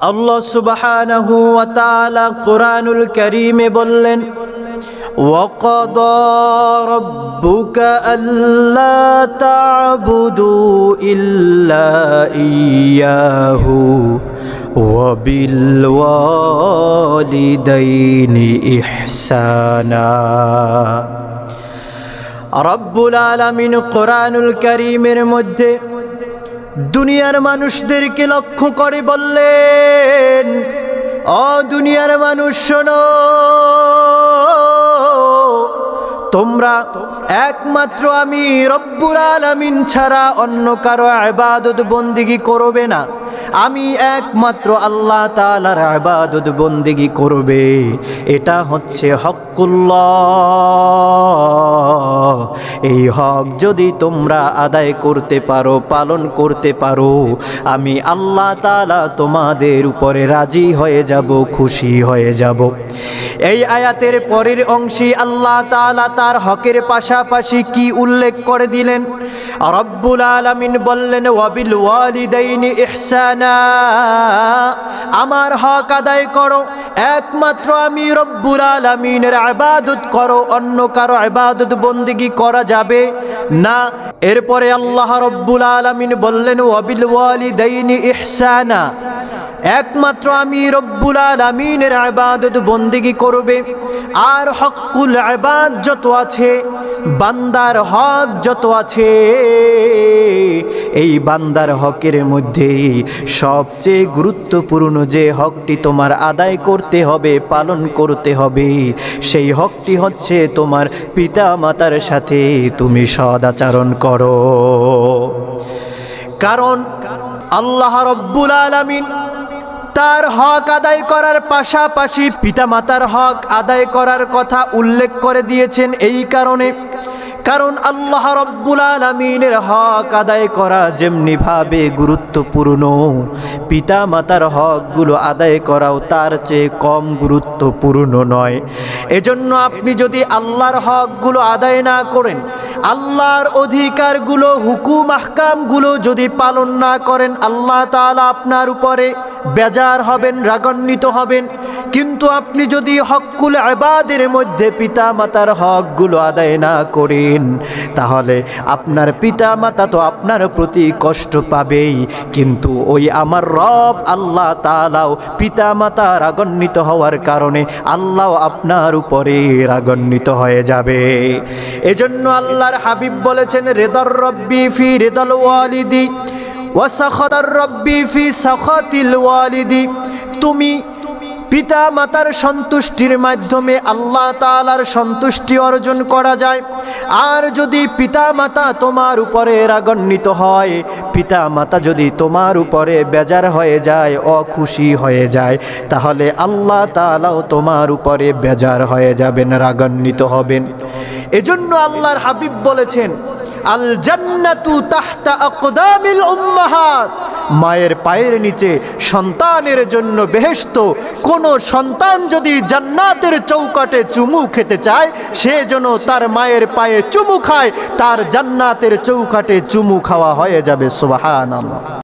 আল্লাহ সুবহানাহু ওয়া তাআলা কোরআনুল কারীমে বললেন وقضى ربك ألا تعبدوا إلا إياه وبالوالدين إحسانا রব্বুল আলামিন কোরআনুল করিমের মধ্যে দুনিয়ার মানুষদেরকে লক্ষ্য করে বললেন অ দুনিয়ার মানুষ শোনো। তোমরা একমাত্র আমি রব্বুল আলামিন ছাড়া অন্য কারও আবাদত বন্দিগি করবে না। আমি একমাত্র আল্লাহ তাআলার আবাদত বন্দিগি করবে। এটা হচ্ছে হকুল্লাহ এই হক যদি তোমরা আদায় করতে পারো, পালন করতে পারো, আমি আল্লাহ তাআলা তোমাদের উপরে রাজি হয়ে যাব, খুশি হয়ে যাব। এই আয়াতের পরের অংশে আল্লাহ তাআলা তার হকের পাশাপাশি কি উল্লেখ করে দিলেন? রব্বুল আলামিন বললেন, ওয়াবিল ওয়ালিদাইনি ইহসানা। আমার হক আদায় করো। একমাত্র আমি রব্বুল আলামিনের ইবাদত করো। অন্য কারও ইবাদত বন্দেগি করা যাবে না। এরপরে আল্লাহ রব্বুল আলামিন বললেন, ওয়াবিল ওয়ালিদাইনি ইহসানা। একমাত্র আমি রব্বুল আলমিনের আবাদত বন্দিগি করবে। আর হকুল আবাদ যত আছে, বান্দার হক যত আছে, এই বান্দার হকের মধ্যে সবচেয়ে গুরুত্বপূর্ণ যে হকটি তোমার আদায় করতে হবে, পালন করতে হবে, সেই হকটি হচ্ছে তোমার পিতা মাতার সাথে তুমি সদাচরণ করো। কারণ আল্লাহ রব্বুল আলমিন তার হক আদায় করার পাশাপাশি পিতামাতার হক আদায় করার কথা উল্লেখ করে দিয়েছেন এই কারণে। কারণ আল্লাহ রব্বুল আলমিনের হক আদায় করা যেমনিভাবে গুরুত্বপূর্ণ পিতা মাতার হকগুলো আদায় করাও তার চেয়ে কম গুরুত্বপূর্ণ নয়। এজন্য আপনি যদি আল্লাহর হকগুলো আদায় না করেন আল্লাহর অধিকারগুলো, হুকুম, আহকামগুলো যদি পালন না করেন, আল্লাহ তাআলা আপনার উপরে বেজার হবেন, রাগান্বিত হবেন। কিন্তু আপনি যদি হকুল আবাদের মধ্যে পিতা মাতার হকগুলো আদায় না করেন, তাহলে আপনার পিতা মাতা তো আপনার প্রতি কষ্ট পাবেই। কিন্তু ওই আমার রব, আল্লাহ তালাও পিতা মাতা রাগান্বিত হওয়ার কারণে আল্লাহ আপনার উপরে রাগান্বিত হয়ে যাবে। এজন্য আল্লাহর হাবিব বলেছেন রেদর রব্বি ফি রেদল ওয়ালিদি ওয়াসাখতার রব্বি ফি সাখাতিল ওয়ালিদি। তুমি পিতা মাতার সন্তুষ্টির মাধ্যমে আল্লাহ তালার সন্তুষ্টি অর্জন করা যায়। আর যদি পিতা মাতা তোমার উপরে রাগান্বিত হয় পিতা মাতা যদি তোমার উপরে বেজার হয়ে যায়, অখুশি হয়ে যায়, তাহলে আল্লাহ তালাও তোমার উপরে বেজার হয়ে যাবেন, রাগান্বিত হবেন। এজন্য আল্লাহর হাবিব বলেছেন, আল জান্নাতু তাহতা আকদামিল উম্মাহাত। মায়ের পায়ের নিচে সন্তানের জন্য বেহেস্ত কোনো সন্তান যদি জান্নাতের চৌকাটে চুমু খেতে চায়, সে যেন তার মায়ের পায়ে চুমু খায়, তার জান্নাতের চৌকাটে চুমু খাওয়া হয়ে যাবে, সুবহানাল্লাহ।